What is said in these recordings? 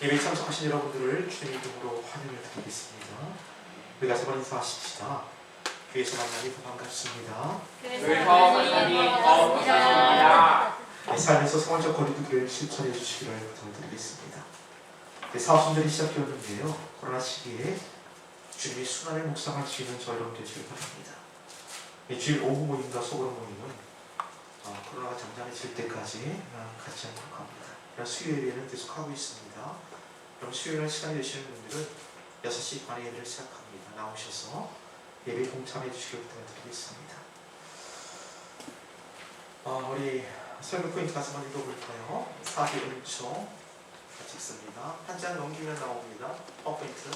예배 참석하신 여러분들을 주님의 이름으로 환영을 드리겠습니다. 우리가 세번 인사하십시다. 귀에서 만나니 더 반갑습니다. 그래서 만나니 더 반갑습니다. 내 삶에서 생활적 거리두기를 실천해 주시기를 부탁드리겠습니다. 네, 사업순들이 시작되었는데요. 코로나 시기에 주님의 순환을 묵상할 수 있는 저 여러분 되시길 바랍니다. 이 주일 오후 모임과 소그룹 모임은 어, 코로나가 잠잠해질 때까지 어, 같이 하도록 합니다. 수요일에는 계속 하고 있습니다. 그럼 수요일날 시간이 되시는 분들은 6시 반에 예배를 시작합니다. 나오셔서 예배 동참해 주시길 부탁드리겠습니다. 어, 우리 설교 포인트 가서 한번 읽어볼까요? 41초 같이 읽습니다. 한 장 넘기면 나옵니다. 퍼포인트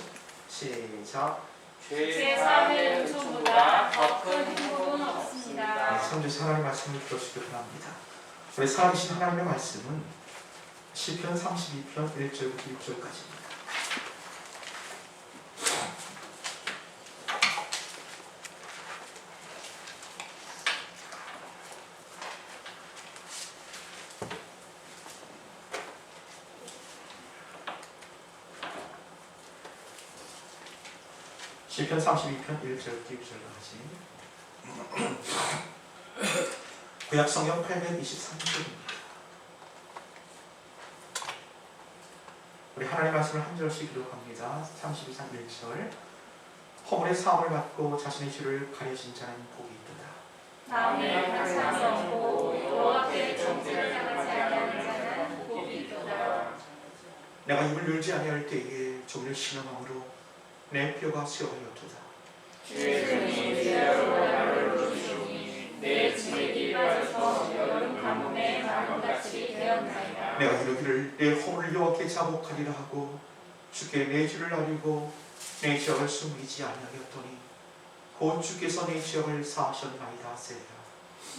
시작 죄사함의 은총보다 더큰 행복은 네, 없습니다. 성주 하나님의 말씀을 들어주길 바랍니다. 우리 살아계신 하나님의 말씀은 시편 32편 1절부터 6절까지입니다. 시편 32편 1절부터 6절까지 구약 성경 823쪽입니다. 우리 하나님 말씀을 한 절씩 기록합니다. 32장 1절 허물의 사함을 받고 자신의 죄를 가려진 자는 복이 있도다. 남의 한상이 없고 여호와께 정죄를 하지 아니하는 자는 복이 있도다. 내가 입을 열지 아니할 때에 종을 신음함으로 내 뼈가 쇠하였도다. 주의 손이 주여 마음같이 되었나이다. 내가 이르기를 내 허물을 여호와께 자복하리라 하고 주께 내 죄를 알리고 내 지역을 숨기지 아니하였더니 곧 주께서 내 지역을 사하셨나이다 세라.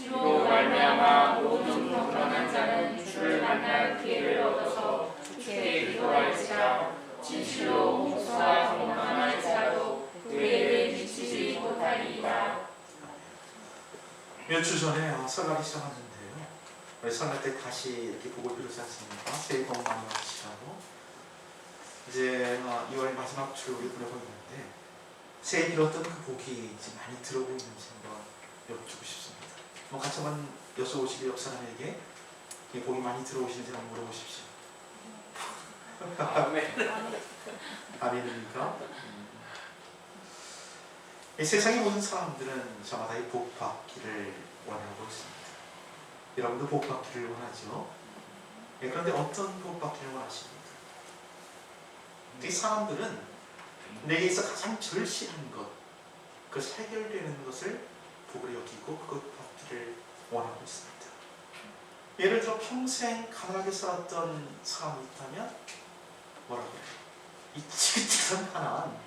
이로 말미암아 모든 경건한 자는 주를 만날 기회를 얻어서 주께 기도할지라 진실로 목수와 경건할지라도 그에게 미치지 못하리이다. 몇 주 전에 어, 설날이 시작했는데 설날 때 다시 이렇게 보고 비로지 않습니까? 새해 복 많이 받으시라고. 이제 어, 2월 마지막 주를 보내고 있는데 새해 빌었던 그 복이 이제 많이 들어오고 있는지 한번 여쭙고 싶습니다. 뭐 같이 한번 여쭤보시기 옆 사람에게 이 복이 많이 들어오시는지 한번 물어보십시오. 아멘입니까? 음. 이 세상의 모든 사람들은 저마다 이 복 받기를 원하고 있습니다. 여러분도 복 받기를 원하죠? 예, 그런데 어떤 복 받기를 원하십니까? 이 사람들은 내게서 가장 절실한 것, 그 해결되는 것을 복으로 여기고 그것 받기를 원하고 있습니다. 예를 들어 평생 가난하게 살았던 사람이 있다면 뭐라고 해요? 이 지긋지긋한 가난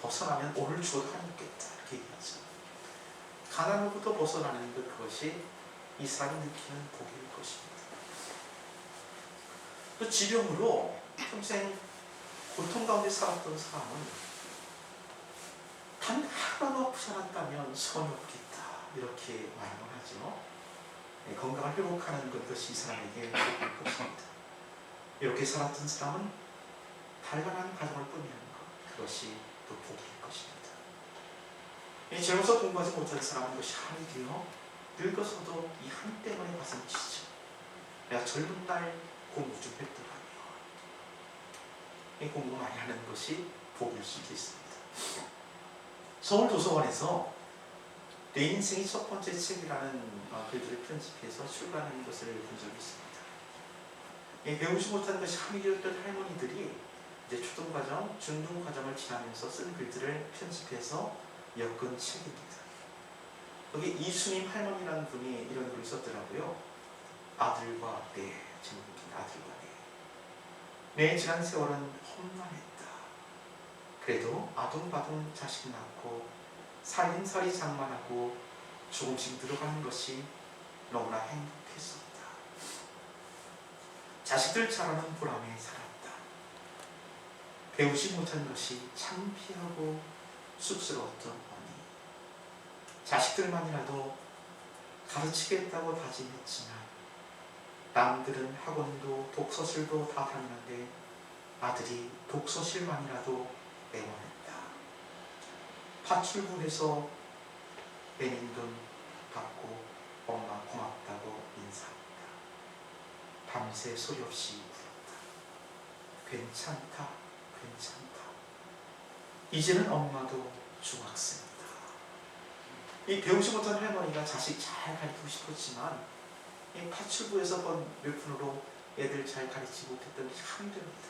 벗어나면 오늘 죽어도 하나님 겠다 이렇게 얘기하죠. 가난으로부터 벗어나는 것 그것이 이 사람이 느끼는 복일 것입니다. 또 질병으로 평생 고통 가운데 살았던 사람은 단 하나도 아프지 않았다면 소원이 없겠다 이렇게 말을 하죠. 네, 건강을 회복하는 것 그것이 이 사람에게 복일 것입니다. 이렇게 살았던 사람은 단란한 가정을 꾸미는 것 그것이 또 복일 것입니다. 이 젊어서 공부하지 못한 사람은 것이 한이 되어 늙어서도 이 한 때문에 가슴 치죠. 내가 젊은 날 공부 좀 했더라면 이 공부 많이 하는 것이 복일 수 있겠습니다. 서울 도서관에서 내 인생의 첫 번째 책이라는 어, 글들을 편집해서 출간하는 것을 본 적이 있습니다. 이 배우지 못한 것이 한이 되었던 할머니들이 이제 초등과정, 중등과정을 지나면서 쓴 글들을 편집해서 엮은 책입니다. 여기 이수님 할머니라는 분이 이런 글을 썼더라고요. 아들과 내 제목입니다. 아들과 내. 내 지난 세월은 험난했다. 그래도 아둥바둥 자식 낳고 살림살이 장만하고 조금씩 늘어가는 것이 너무나 행복했었다. 자식들 자라는 보람에 살았다. 배우지 못한 것이 창피하고 쑥스러웠던. 자식들만이라도 가르치겠다고 다짐했지만 남들은 학원도 독서실도 다 다니는데 아들이 독서실만이라도 애원했다. 파출부에서 빼낸 돈 받고 엄마 고맙다고 인사했다. 밤새 소리 없이 울었다. 괜찮다, 괜찮다. 이제는 엄마도 중학생 이 배우지 못한 할머니가 자식 잘 가르치고 싶었지만 이 파출부에서 번 몇 푼으로 애들 잘 가르치지 못했던 게 힘듭니다.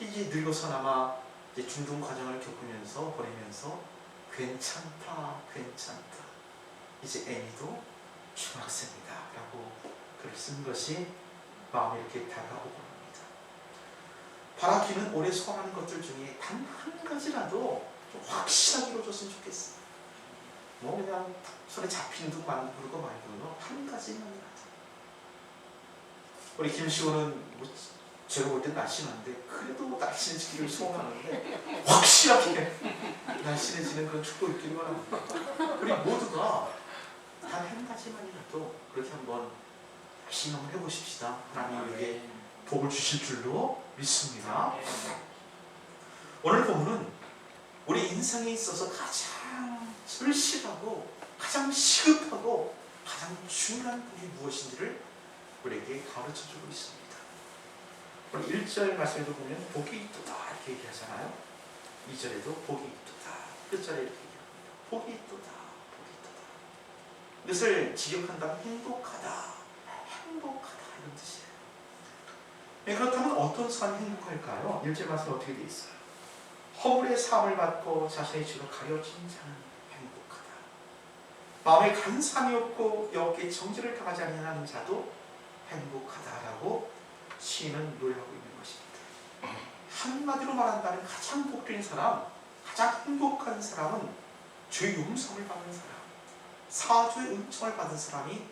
이제 늙어서나마 이제 중등 과정을 겪으면서 보내면서 괜찮다, 괜찮다. 이제 애미도 중학생이다 라고 글을 쓴 것이 마음에 이렇게 다가오고 합니다. 바라기는 올해 소원하는 것들 중에 단 한 가지라도 좀 확실하게 이루어졌으면 좋겠어요. 뭐 그냥 손에 잡히는 듯 부르고 말고는 한 가지만이라도. 우리 김시호는 뭐 제가 볼 땐 날씬한데 그래도 날씬해지기를 소원하는데 확실하게 날씬해지는 그런 축복을 있기를 바랍니다. 우리 모두가 단 한 가지만이라도 그렇게 한번 한번 해보십시다. 하나님 우리에게 복을 주실 줄로 믿습니다. 오늘 본문은 우리 인생에 있어서 가장 절실하고 가장 시급하고 가장 중요한 복이 무엇인지를 우리에게 가르쳐 주고 있습니다. 오늘 1절 말씀에도 보면 복이 있도다 이렇게 얘기하잖아요. 2절에도 복이 있도다. 끝절에 이렇게 얘기합니다. 복이 있도다. 복이 있도다. 이것을 직역한다면 행복하다. 행복하다 이런 뜻이에요. 네, 그렇다면 어떤 사람이 행복할까요? 1절 말씀 어떻게 되어 있어요? 허물의 삶을 받고 자신의 죄로 가려진 자는. 마음에 간삼이 없고 여기에 정죄를 당하지 아니하는 자도 행복하다라고 시인은 노래하고 있는 것입니다. 한마디로 말한다면 가장 복된 사람, 가장 행복한 사람은 죄 용서를 받는 사람, 사주의 은총을 받은 사람이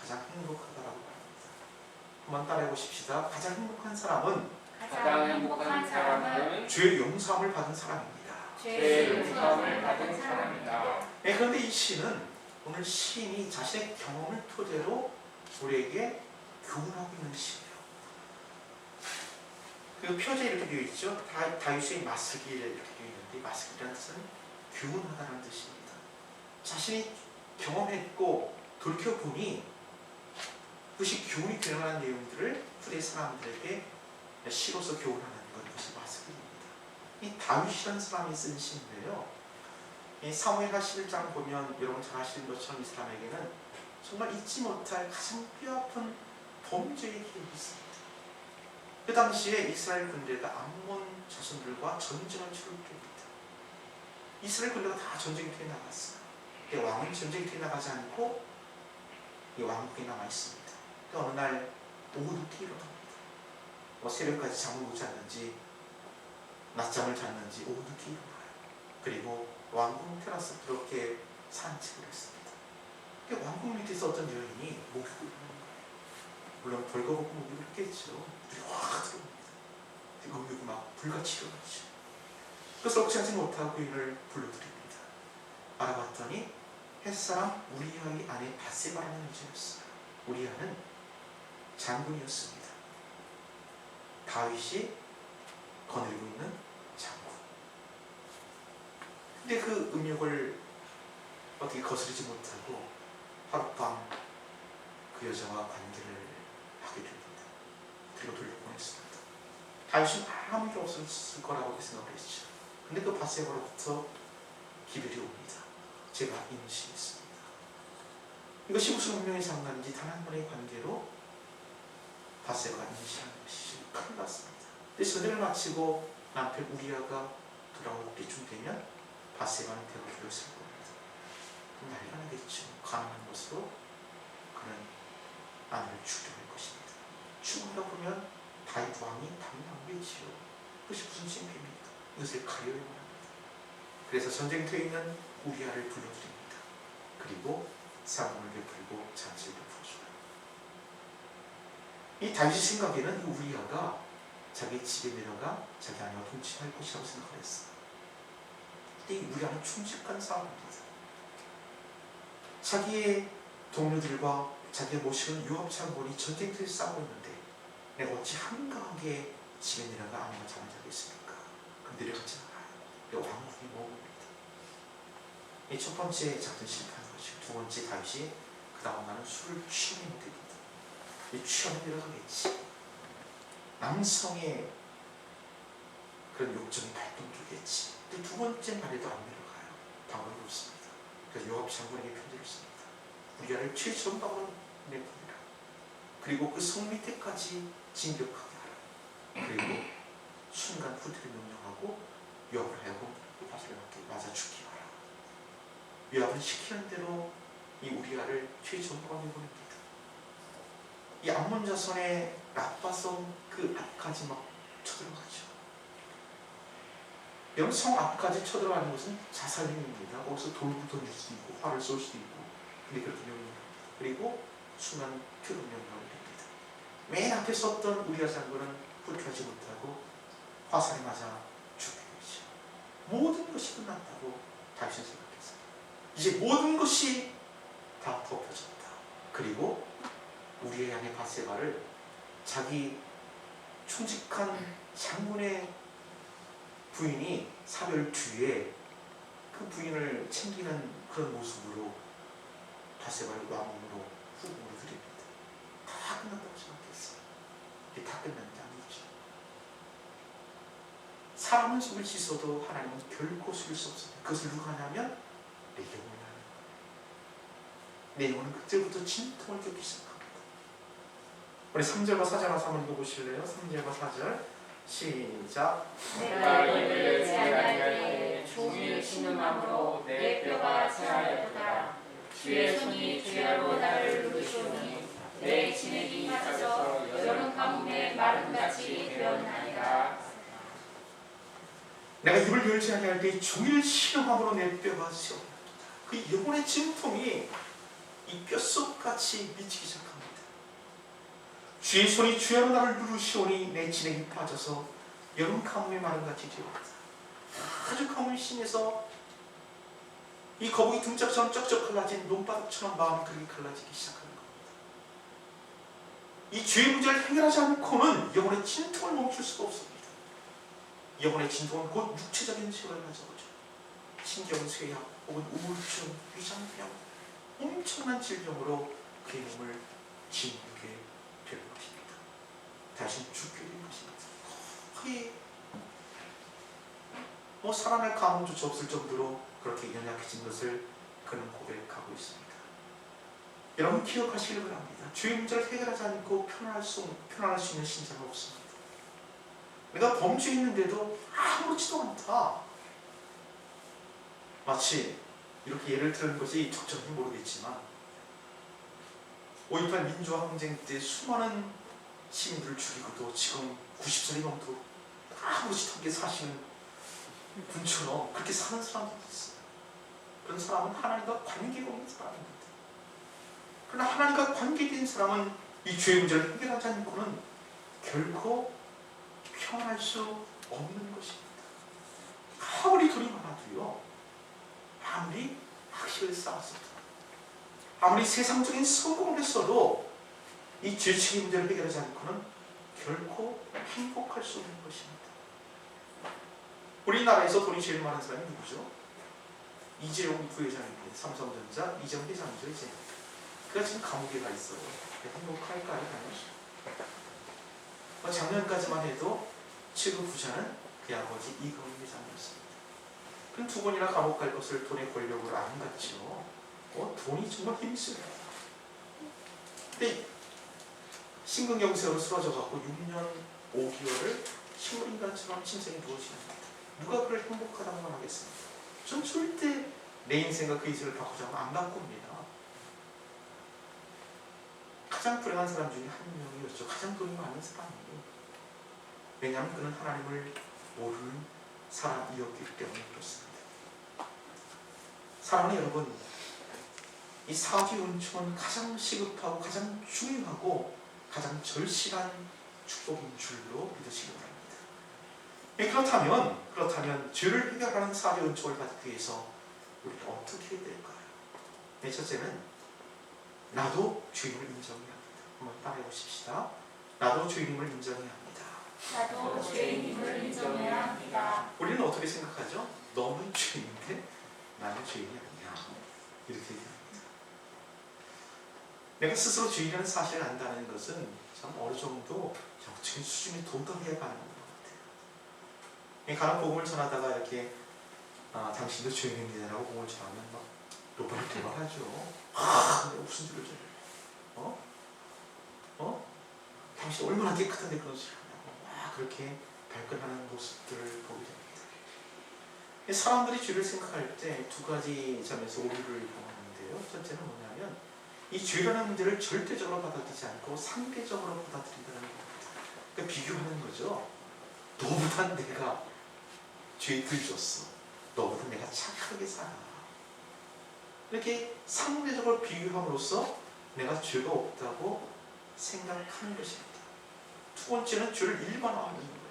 가장 행복하다라고 말합니다. 한번 따라해 보십시다. 가장 행복한 사람은 가장 행복한 사람은 죄 용서함을 받은 사람입니다. 죄 용서를 받은 사람이다. 네, 그런데 이 시는 오늘 시인이 자신의 경험을 토대로 우리에게 교훈하고 있는 시예요. 그 표제에 이렇게 되어 있죠. 다, 다윗의 마스기를 이렇게 되어 있는데 마스기라는 뜻은 교훈하다는 뜻입니다. 자신이 경험했고 돌이켜보니 그것이 교훈이 될 만한 내용들을 후대 사람들에게 시로서 교훈하는 것이 마스기입니다. 이 다윗이라는 사람이 쓴 시인데요. 이 사무엘하 11장 보면 여러분 잘 아시는 것처럼 이 사람에게는 정말 잊지 못할 가장 뼈아픈 범죄의 기록이 있습니다. 그 당시에 이스라엘 군대가 암몬 자손들과 전쟁을 치를 때입니다. 이스라엘 군대가 다 전쟁터에 나갔어요. 왕은 전쟁터에 나가지 않고 이 왕국에 남아 있습니다. 그 어느 날 오두기 일어납니다. 뭐 새벽까지 잠을 못 잤는지 낮잠을 잤는지 오두기 일어나요. 그리고 왕궁 테라스 그렇게 산책을 했습니다. 그 왕궁 밑에서 어떤 여인이 목욕을 하는 거예요. 물론 벌거벗고 목욕을 했겠죠. 물이 확 들어옵니다. 그 목욕이 막 불같이 일어나죠. 그래서 억제하지 못하고 여인을 불러드립니다. 알아봤더니 햇사람 우리아의 아내 바세바라는 여자였어요. 우리아는 장군이었습니다. 다윗이 거느리고 있는. 근데 그 음욕을 어떻게 거스르지 못하고 하룻밤 그 여자와 관계를 하게 됩니다. 그리고 돌려보냈습니다. 다윗은 아무 일 없었을 거라고 생각을 했죠. 근데 그 바세바로부터 기별이 옵니다. 제가 임신했습니다. 이것이 무슨 운명의 장난인지 단 한 번의 관계로 바세바가 임신한 것이죠. 큰일 났습니다. 근데 전쟁을 마치고 남편 우리아가 돌아올 때쯤 되면 배고프게 살 겁니다. 그럼 난리가 나겠죠. 가능한 것으로 그는 아내를 죽여할 것입니다. 죽은다 보면 다윗 왕이 당당하겠지요. 그것이 무슨 창피입니까? 이것을 가려야 합니다. 그래서 전쟁터에 있는 우리아를 불러드립니다. 그리고 사랑을 베풀고 잔치를 베풀어줘요. 이 다윗 생각에는 이 우리아가 자기 집에 내려가 자기 아내와 동침할 것이라고 생각을 했어요. 이 우리아는 충직한 사람입니다. 자기의 동료들과 자기의 모시는 유업차원이 전쟁터에 싸우고 있는데 내가 어찌 한가하게 집에 내려가 아무나 잠을 자고 있습니까? 그럼 내려가지 않아요. 이 왕국이. 이첫 번째 작전 실패한 것이고 두 번째 다윗이 그 다음 날은 술을 취하게 못됩니다. 이 취하면 내려가겠지. 남성의 그런 욕정이 발동되겠지. 근데 두 번째 말에도 안 내려가요. 방법이 없습니다. 그래서 요압 장군에게 편지를 씁니다. 우리가를 최초로 방으로 내보내라. 그리고 그 성 밑에까지 진격하게 하라. 그리고 순간 후퇴를 명령하고 요압을 하여금 맞게 맞아 죽게 하라. 요압은 시키는 대로 이 우리아를 최초로 방으로 보냅니다. 이 암몬 자손의 라빠성 그 앞까지 막 쳐들어가죠. 여러분 성 앞까지 쳐들어가는 것은 자살행위입니다. 거기서 돌고 던질 수도 있고 화를 쏠 수도 있고 근데 그렇게 명령합니다. 그리고 순간 표로 명령을 합니다. 맨 앞에 섰던 우리가 장군은 후퇴하지 못하고 화살에 맞아 죽게 되죠. 모든 것이 끝났다고 다윗은 생각했어요. 이제 모든 것이 다 덮여졌다. 그리고 우리의 양의 바세바를 자기 충직한 장군의 부인이 사별 뒤에 그 부인을 챙기는 그런 모습으로 바세바를 왕으로 후궁으로 드립니다. 다 끝났다고 생각했어요. 이게 다 끝난 게 아니죠. 사람은 속을 씻어도 하나님은 결코 속일 수 없습니다. 그것을 누가 하냐면 내 영혼이 하는. 내 영혼은 그때부터 진통을 겪기 시작합니다. 우리 3절과 4절 와서 한번 읽어보실래요? 3절과 4절 시작 내가 제한할 때에 종일 신음함으로 내 뼈가 제하였도다. 주의 손이 주야로 나를 누르시오니 내 진액이 잦아서 여름 가뭄에 마름같이 되었나이다. 내가 입을 열지 아니할 때 종일 신음함으로 내 뼈가 세워졌다. 그 영혼의 진통이 이 뼛속같이 미치기 시작합니다. 주의 손이 주야로 나를 누르시오니 내 진액이 빠져서 여름 가뭄에 마름같이 되었다. 아주 가뭄이 심해서 이 거북이 등짝처럼 쩍쩍 갈라진 논바닥처럼 마음이 그렇게 갈라지기 시작하는 겁니다. 이 죄의 문제를 해결하지 않고는 영혼의 진통을 멈출 수가 없습니다. 영혼의 진통은 곧 육체적인 세월을 가져오죠. 신경쇠약 혹은 우울증, 위장병, 엄청난 질병으로 그의 몸을 짓누르게 되는 것입니다. 다시 죽게 되는 것입니다. 거의 뭐 살아날 가망조차 없을 정도로 그렇게 연약해진 것을 그는 고백하고 있습니다. 여러분 기억하시길 바랍니다. 주의 문제를 해결하지 않고 편안할 수, 편안할 수 있는 신자가 없습니다. 내가 범죄했는데도 아무렇지도 않다. 마치 이렇게 예를 들은 것이 적절한지 모르겠지만 5.18 민주화 항쟁 때 수많은 시민들을 죽이고도 지금 90살이 넘도록 아무렇지도 않게 사시는 분처럼 그렇게 사는 사람들도 있어요. 그런 사람은 하나님과 관계가 없는 사람입니다. 그러나 하나님과 관계된 사람은 이 죄의 문제를 해결하지 않고는 결코 평안할 수 없는 것입니다. 아무리 돈이 많아도요, 아무리 학식을 쌓았어도, 아무리 세상적인 성공을 했어도 이 죄책의 문제를 해결하지 않고는 결코 행복할 수 없는 것입니다. 우리나라에서 돈이 제일 많은 사람이 누구죠? 이재용 부회장입니다. 삼성전자 이재용 회장이죠, 이제. 그가 지금 감옥에 가 있어요. 행복할까요, 과연? 어, 작년까지만 해도 최고 부자는 그의 아버지 이건희 회장이었습니다. 그럼 두 번이나 감옥 갈 것을 돈의 권력으로 안 갔죠. 어, 돈이 정말 힘이 세요. 근데 심근경색으로 쓰러져 갖고 6년 5개월을 식물인간처럼 침생에 누워지는 누가 그를 행복하다고 말하겠습니까? 전 절대 내 인생과 그 인생을 바꾸자고 안 바꿉니다. 가장 불행한 사람 중에 한 명이었죠. 가장 돈이 많은 사람이에요. 왜냐하면 그는 하나님을 모르는 사람이었기 때문에 그렇습니다. 사랑하는 여러분, 이 사지 은총은 가장 시급하고 가장 중요하고 가장 절실한 축복인 줄로 믿으시기 바랍니다. 예, 그렇다면 그렇다면 죄를 해결하는 사지 은총을 받기 위해서 우리가 어떻게 해야 될까요? 네, 첫째는 나도 죄인을 인정해야 합니다. 한번 따라해 보십시다. 나도 죄인임을 인정해야 합니다. 나도 죄인임을 인정해야 합니다. 우리는 어떻게 생각하죠? 너는 죄인인데 나는 죄인이 아니야. 이렇게. 내가 스스로 죄인이라는 사실을 안다는 것은 참 어느 정도 영적인 수준이 도덕해야 가는 것 같아요. 이 가는 복음을 전하다가 이렇게 아, 당신도 죄인입니다라고 복음을 전하면 막 노발을 대발하죠. 아, 무슨 죄를 져요? 어? 어? 당신 얼마나 깨끗한데 그런 소리 하냐고. 와, 그렇게 발끈하는 모습들을 보게 됩니다. 이 사람들이 죄를 생각할 때 두 가지 점에서 오류를 범하는데요. 첫째는 뭐냐면 이 죄라는 문제를 절대적으로 받아들이지 않고 상대적으로 받아들인다는 겁니다. 그러니까 비교하는 거죠. 너보다 내가 죄덜 줬어. 너보다 내가 착하게 살아. 이렇게 상대적으로 비교함으로써 내가 죄가 없다고 생각하는 것입니다. 두 번째는 죄를 일반화하는 거예요.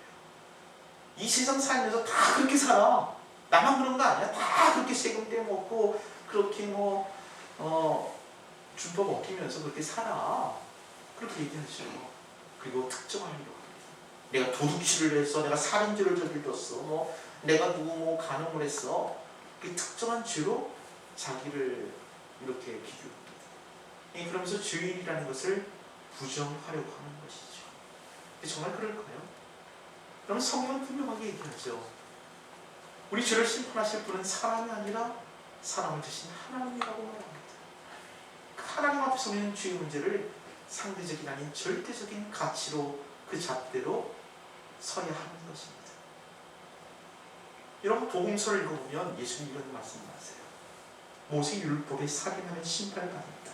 이 세상 살면서 다 그렇게 살아. 나만 그런 거 아니야. 다 그렇게 세금 떼먹고 그렇게 뭐 어, 준법 어기면서 그렇게 살아. 그렇게 얘기하죠. 그리고 특정하려고 합니다. 내가 도둑질을 했어. 내가 살인죄를 저질렀어. 뭐 내가 누구 뭐 간음을 했어. 그 특정한 죄로 자기를 이렇게 비교합니다. 예, 그러면서 죄인이라는 것을 부정하려고 하는 것이죠. 정말 그럴까요? 그럼 성경은 분명하게 얘기하죠. 우리 죄를 심판하실 분은 사람이 아니라 사람을 드신 하나님이라고 말합니다. 그 하나님 앞에서 우리는 죄의 문제를 상대적인 아닌 절대적인 가치로 그 잣대로 서야 하는 것입니다. 여러분 복음서를 읽어보면 예수님 이런 말씀하세요. 모세 율법에 살인하면 심판을 받는다.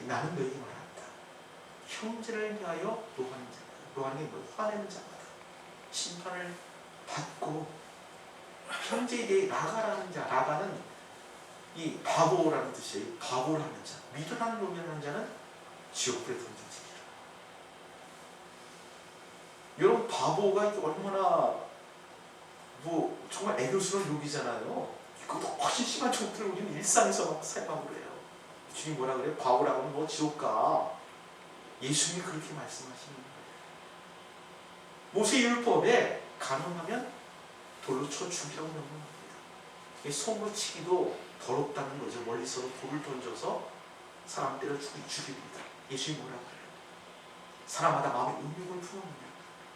나는 너에게 말한다. 형제를 위하여 노하는 자, 노하는 게 뭐? 화내는 자마다 심판을 받고 형제에 대해 라가라는 자, 라가는 이 바보라는 뜻이에요. 바보를 하는 자, 미련한 놈이라는 자는 지옥불에 던져지리라. 여러분 바보가 이게 얼마나 뭐 정말 애교스러운 욕이잖아요. 그것도 훨씬 심한 족들을 우리는 일상에서 막 사용하고 그래요. 주님 뭐라 그래요? 바보라고 하면 뭐 지옥 가. 예수님이 그렇게 말씀하시는 거예요. 모세 율법에 간음하면 돌로 쳐 죽이라고 명령합니다. 이 손으로 치기도 더럽다는 거죠. 멀리서 돌을 던져서 사람 때려 죽이, 죽입니다. 예수님이 뭐라 그래요? 사람마다 마음의 음욕을 품으면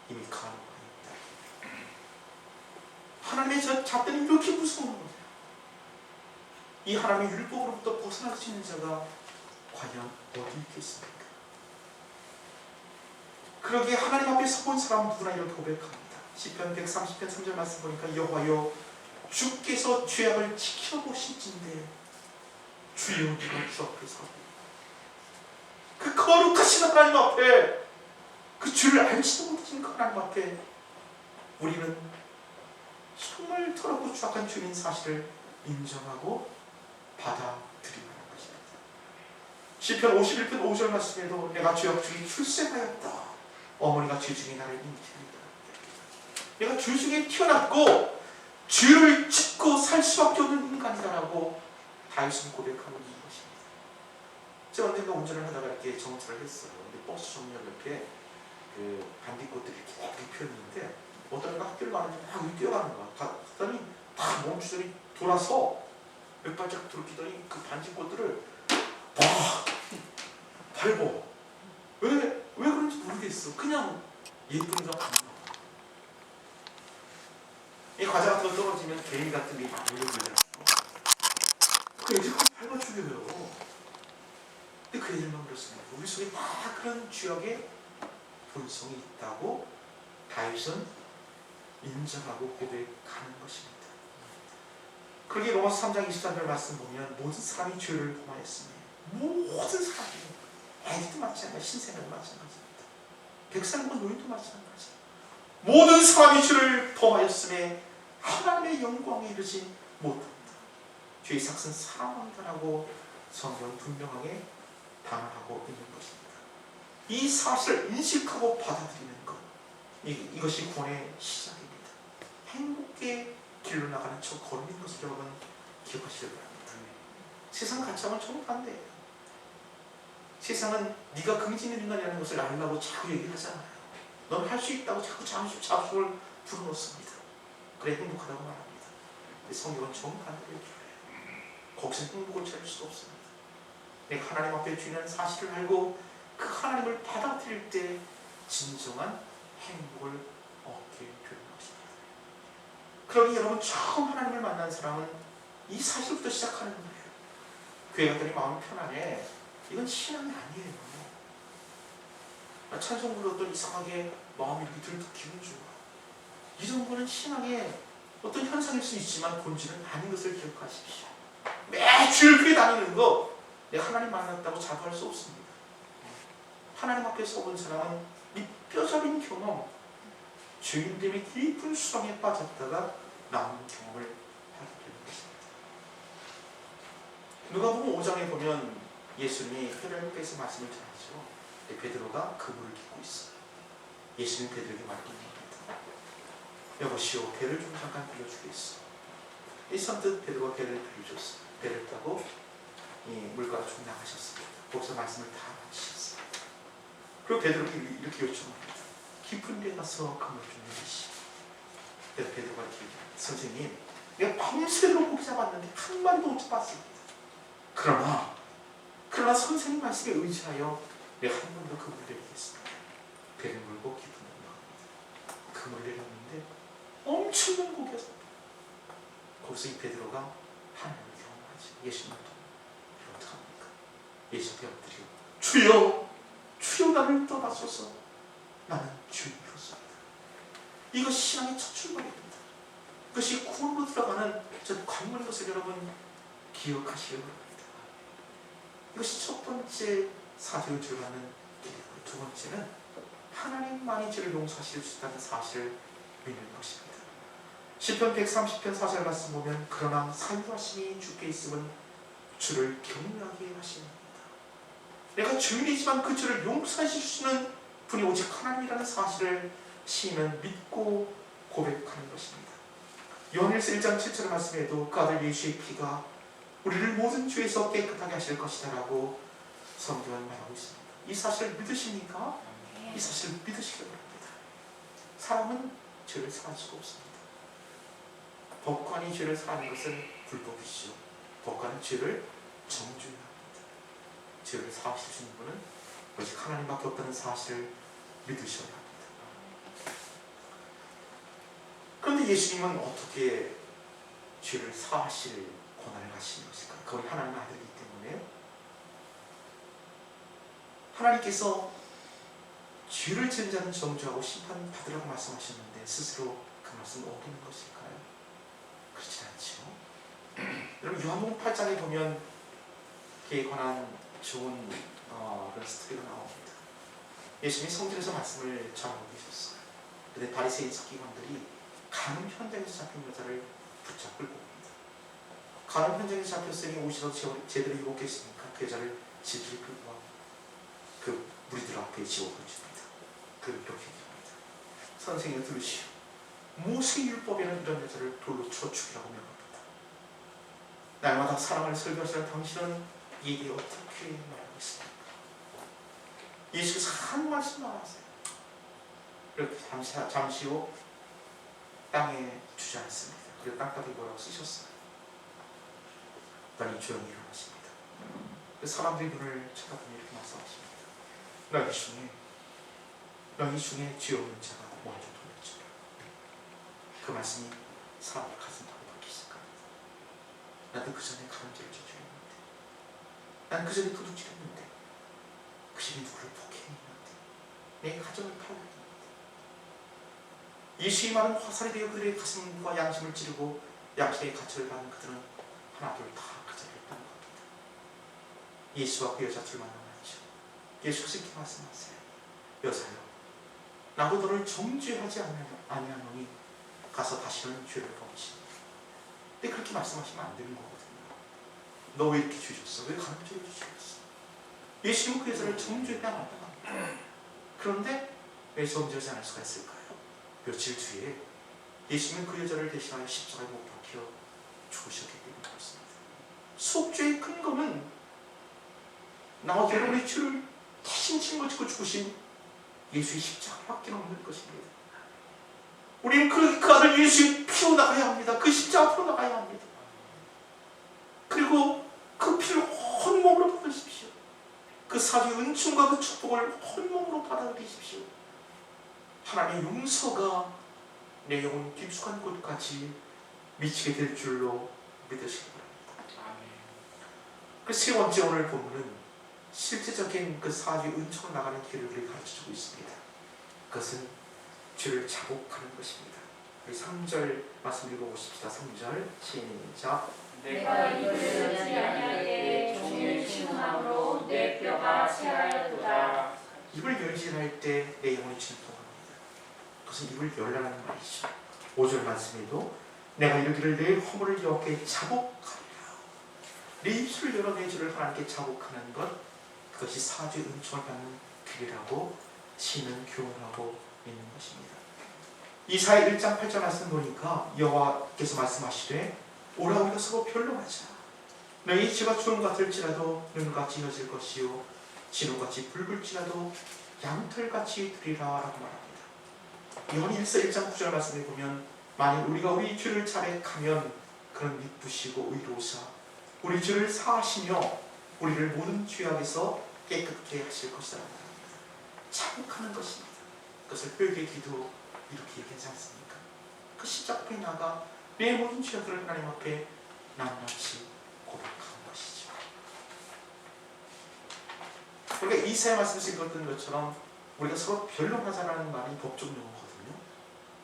이미 간음하였다. 하나님의 저 잣대는 이렇게 무서운 거예요. 이 하나님의 율법으로부터 벗어날 수 있는 자가 과연 어디 있겠습니까? 그러기에 하나님 앞에 서본 사람 누구나 이렇게 고백합니다. 10편 130편 3절 말씀 보니까 여호와여 주께서 죄악을 지켜보실진데 주여 누가 주 앞에 서고 그 거룩하신 하나님 앞에 그 죄를 알지도 못하신 그 하나님 앞에 우리는 정말 더럽고 추악한 죄인 사실을 인정하고 받아들이는 것입니다. 시편 51편 5절 말씀에도 내가 죄악 중에 출생하였다. 어머니가 죄 중에 나를 잉태한다. 내가 죄 중에 태어났고 죄를 짓고 살 수밖에 없는 인간이다라고 다윗은 고백하고 있는 것입니다. 제가 언젠가 운전을 하다가 이렇게 정차를 했어요. 근데 버스 정류장 옆에 그 반딧꽃들이 이렇게 피었는데 어떤 애가 학교를 가는데 막 뛰어가는 거야. 가- 갔더니 딱 멈추더니 돌아서 몇 발짝 들키더니 그 반딧꽃들을 막 밟어. 왜, 왜 그런지 모르겠어. 그냥 밟는 거야. 이 과자 같은 거 떨어지면 개미 같은 게막 몰려들잖아. 그 애들 밟아 죽여요. 근데 그 애들만 그렇습니다. 우리 속에 다 그런 죄악의 본성이 있다고 다윗은 인정하고 고백하는 것입니다. 그러게 로마서 3장 23절 말씀 보면 모든 사람이 죄를 범하였으니 모든 사람이 애기도 마찬가지, 신생아도 마찬가지입니다. 백성과 노인도 마찬가지. 모든 사람이 죄를 범하였음에 하나님의 영광에 이르지 못한다. 죄의 삭은 사망이다라고 성경은 분명하게 단언하고 있는 것입니다. 이 사실을 인식하고 받아들이는 것, 이, 이것이 구원의 시작입니다. 행복의 길로 나가는 저 걸음인 것을 여러분 기억하시길 바랍니다. 세상 가치하고는 정반대예요. 세상은 네가 긍지 있는 인간이라는 것을 알라고 자꾸 얘기하잖아요. 넌 할 수 있다고 자꾸 잠시 자숙을 불어넣습니다. 그래 행복하다고 말합니다. 근데 성경은 정반대로 얘기해요. 거기서 행복을 찾을 수 없습니다. 내가 하나님 앞에 주인하는 사실을 알고 그 하나님을 받아들일 때 진정한 행복을 얻게 되는 것입니다. 그러니 여러분 처음 하나님을 만난 사람은 이 사실부터 시작하는 거예요. 교회 갔더니 마음이 편안해. 이건 신앙이 아니에요. 나 찬송 불렀더니 이상하게 마음이 들썩 기분 좋아. 이 정도는 신앙의 어떤 현상일 수 있지만 본질은 아닌 것을 기억하십시오. 매주 교회 다니는 거 내가 하나님 만났다고 자부할 수 없습니다. 하나님 앞에 서본 사람은 이 뼈저린 경험, 주인됨의 깊은 수렁에 빠졌다가 나오는 경험을 하게 되는 것입니다. 누가 보면 5장에 보면 예수님이 회를께서 말씀을 전하죠. 근데 베드로가 그물을 깃고 있어요. 예수님 베드로에게 말합니다. 여보시오, 배를 좀 잠깐 빌려주겠어. 이 선뜻 베드로가 배를 빌려줬어요. 배를 타고 이 물가로 좀 나가셨습니다. 거기서 말씀을 다 마치셨어요. 그리고 베드로가 이렇게 요청합니다. 깊은 데 가서 그물 좀 내리시오. 베드로가 이렇게. 선생님, 내가 밤새도록 고기 잡았는데 한 마리도 못 잡았습니다. 그러나 그러나 선생님 말씀에 의지하여 내가 한 번 더 그물 내리겠습니다. 배를 물고 깊은 데로 나갑니다. 내렸는데 엄청난 고기였습니다. 거기서 이 베드로가 하나님을 경험하지 예수님을 이거 어떡합니까? 예수 앞에 엎드리고 주여 주여 나를 떠나소서 나는 주님이었습니다. 이것이 신앙의 첫 출발입니다. 그것이 구원으로 들어가는 저 관문인 것을 여러분 기억하시기 바랍니다. 이것이 첫 번째 사실을 들어가는 길이고 두 번째는 하나님만이 죄를 용서하실 수 있다는 사실을 믿는 것입니다. 시편 130편 4절 말씀 보면 그러나 사유하심이 주께 있음은 주를 경외하게 하십니다. 내가 주인이지만 그 죄를 용서하실 수 있는 분이 오직 하나님이라는 사실을 시인은 믿고 고백하는 것입니다. 요한일서 1장 7절 말씀에도 그 아들 예수의 피가 우리를 모든 죄에서 깨끗하게 하실 것이다라고 성경은 말하고 있습니다. 이 사실을 믿으십니까? 이 사실을 믿으시기 바랍니다. 사람은 죄를 사할 수가 없습니다. 법관이 죄를 사하는 것은 불법이시죠. 법관은 죄를 정죄해야 합니다. 죄를 사하실 수 있는 분은 오직 하나님밖에 없다는 사실을 믿으셔야 합니다. 그런데 예수님은 어떻게 죄를 사하실 권한을 가신 것일까? 그건 하나님 아들이기 때문에 하나님께서 죄를 지은 자는 정죄하고 심판받으라고 말씀하셨는데 스스로 그 말씀을 어기는 것일까요? 그렇지 않죠. 여러분 요한복음 8장에 보면 그에 관한 좋은 어, 그런 스토리가 나옵니다. 예수님이 성전에서 말씀을 전하고 계셨어요. 근데 바리새인 서기관들이 가늠 현장에서 잡힌 여자를 붙잡고 옵니다. 가늠 현장에서 잡혔으니 제- 제대로 입었겠습니까? 그 여자를 지들이 끌고 와. 그 무리들 앞에 지워버립니다. 그 이렇게 얘기합니다. 선생님 들으시오. 모세율법에는 이런 여자를 돌로 쳐 죽이라고 명합니다. 날마다 사랑을 설교하시는 당신은 이게 어떻게 말하고 있습니까? 예수께서 한 말씀 나왔어요. 이렇게 잠시, 잠시 후 땅에 주저앉습니다. 그리고 땅바닥에 뭐라고 쓰셨어요. 그러니 조용히 일어나십니다. 그 사람들이 눈을 쳐다보며 이렇게 말씀하십니다. 너희 중에 너희 중에 죄 없는 자가 먼저. 그 말씀이 사람의 가슴 박히기 시작합니다. 나도 그 전에 가늠죄를 저질렀는데 난 그 전에 도둑질했는데 그 전에 누구를 폭행했는데 내 가정을 파괴했는데 예수의 말은 화살이 되어 그들의 가슴과 양심을 찌르고 양심의 가치를 받은 그들은 하나 둘 다그 자리에 있다는 겁니다. 예수와 그 여자 둘 만나봤죠. 예수께서 이렇게 말씀하세요. 여자여, 나도 너를 정죄하지 아니하노니 가서 다시는 죄를 범치. 근데 그렇게 말씀하시면 안 되는 거거든요. 너 왜 이렇게 죄졌어? 왜 간음죄를 죄졌어? 예수님은 그 여자를 정죄해야 마땅합니다. 그런데 왜 정죄하지 않을 수가 있을까요? 며칠 뒤에 예수님은 그 여자를 대신하여 십자가에 못 박혀 죽으셨기 때문에 그렇습니다. 속죄의 근거는 나와 여러분의 죄를 대신 짊어지고 죽으신 예수의 십자가밖에 없는 것입니다. 우리는 그, 그 아들 예수의 피로 나가야 합니다. 그 십자가 앞으로 나가야 합니다. 그리고 그 피를 혼몸으로 받으십시오. 그 사주의 은총과 그 축복을 혼몸으로 받아들이십시오. 하나님의 용서가 내 영혼 깊숙한 곳까지 미치게 될 줄로 믿으시기 바랍니다. 그세 번째 오늘 본문은 실제적인 그 사주의 은총을 나가는 길을 우리 가르쳐주고 있습니다. 그것은 죄를 자복하는 것입니다. 우리 3절 말씀 읽어보십시다. 3절 시작 내가 아니할 때에 종일 신음함으로 내 뼈가 체하였도다. 입을 열질할 때 내 영혼이 진동합니다. 그것은 입을 열라는 말이죠. 5절 말씀에도 내가 이르기를 내 허물을 여호와께 자복하리라. 내 입술을 열어 내 죄를 하나님께 자복하는 것 그것이 사주의 은총을 받는 길이라고 시는 교훈하고 있는 것입니다. 이사야 1장 8절 말씀 보니까 여호와께서 말씀하시되 오라 우리가 서로 변론하자 너희 죄가 주름 같을지라도 눈같이 이어질 것이요 진홍같이 붉을지라도 양털같이 되리라 라고 말합니다. 요한일서 1장 9절 말씀에 보면 만일 우리가 우리 죄를 자백하면 그는 미쁘시고 의로우사 우리 죄를 사하시며 우리를 모든 죄악에서 깨끗게 하실 것이라. 자복하는 것입니다. 그것을 뼈의 기도 이렇게 얘기하지 않습니까? 그 앞에 나가 내 모든 죄악들을 하나님 앞에 낱낱이 고백하는 것이죠. 우리가 이사야 말씀에서 것처럼 우리가 서로 변론하자라는 말이 법적 용어거든요.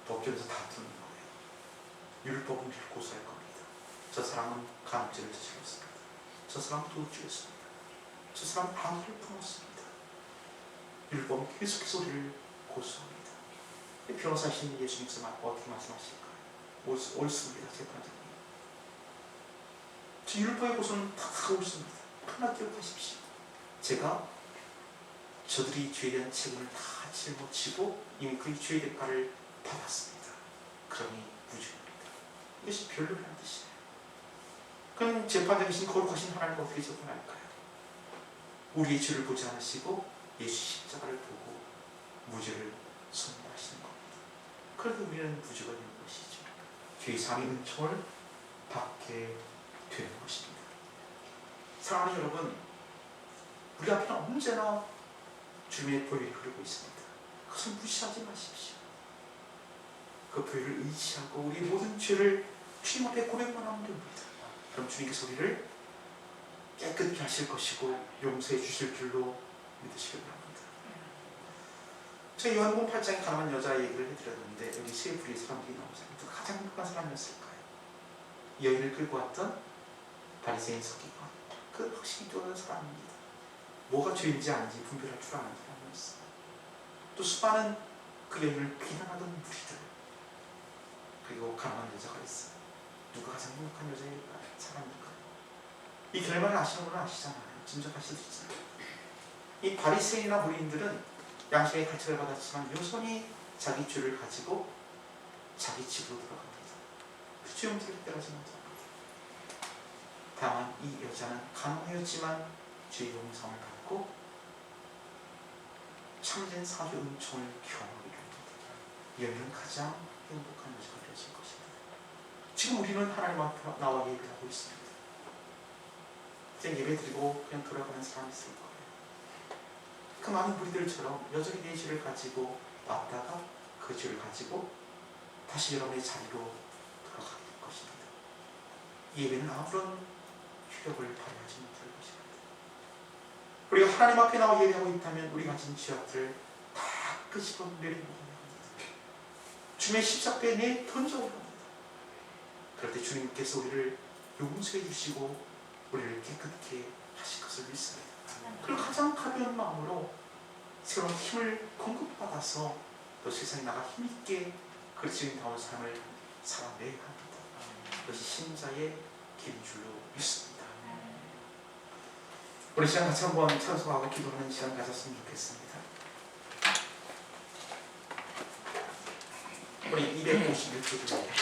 법정에서 다투는 거예요. 율법은 고소할 겁니다. 저 사람은 간음죄를 저질렀습니다. 저 사람은 도둑질했습니다. 저 사람은 방해를 품었습니다. 율법은 계속해서 우리를 고소합니다. 변호사신 예수님께서 말- 어떻게 말씀하실까요? 옳- 옳습니다. 재판장님. 저 율법의 고소는 다 옳습니다. 하나 기억하십시오. 제가 저들이 죄에 대한 책임을 다 짊어지고 이미 그 죄의 대가를 받았습니다. 그러니 무죄입니다. 이것이 변론이라는 뜻이에요. 그럼 재판장이신 거룩하신 하나님 어떻게 재판할까요? 우리의 죄를 보지 않으시고 예수 십자가를 보고 무죄를 선고하시는 겁니다. 그래도 우리는 무죄가 되는 것이죠. 죄의 상의 은총을 받게 되는 것입니다. 사랑하는 여러분, 우리 앞에는 언제나 주님의 보혈이 흐르고 있습니다. 그것을 무시하지 마십시오. 그 보혈을 의지하고 우리 모든 죄를 주님 앞에 고백만 하면 됩니다. 그럼 주님께서 우리를 깨끗게 하실 것이고 용서해 주실 줄로 믿으시기 바랍니다. 제가 요한복음 8장에 가난한 여자 얘기를 해드렸는데 여기 세 부류의 사람들이 나오잖아요. 가장 행복한 사람이었을까요? 여인을 끌고 왔던 바리새인 서기관 그 확신이 떠오는 사람입니다. 뭐가 죄인지 아닌지 분별할 줄 아는 사람이었어요. 또 수많은 그 여인을 비난하던 무리들 그리고 가난한 여자가 있어요. 누가 가장 행복한 여자일까 사람일까? 이 결말을 아시는 분은 아시잖아요. 짐작하실 수 있잖아요. 이 바리새인이나 무리인들은 양심의 가책을 받았지만 여전히 자기 죄를 가지고 자기 집으로. 그 죄용서를 깨달지 못합니다. 다만 이 여자는 가난하였지만 죄의 용서를 받고 참된 사주 은총을 경험하게 됩니다. 여인은 가장 행복한 여자가 되어질 것입니다. 지금 우리는 하나님 앞에 나와 예배를 하고 있습니다. 이제 예배 드리고 그냥 돌아가는 사람이 있을 거예요. 그 많은 무리들처럼 여전히 내 죄를 가지고 왔다가 그 죄를 가지고 다시 여러분의 자리로 돌아가게 될 것입니다. 예배는 아무런 효력을 발휘하지 못할 것입니다. 우리가 하나님 앞에 나와 예배하고 있다면 우리 가진 죄악들을 다 끄집어 합니다. 주님의 십자가에 내 던져야 합니다. 그럴 때 주님께서 우리를 용서해 주시고 우리를 깨끗게 하실 것을 믿습니다. 그리고 가장 가벼운 마음으로 새로운 힘을 공급받아서 또 세상에 나가 힘있게 그리스도인 다운 삶을 살아내야 합니다. 그것이 신자의 길인 줄로 믿습니다. 우리 시간 같이 한번 찬송하고 기도하는 시간 가졌으면 좋겠습니다. 우리 251조 중에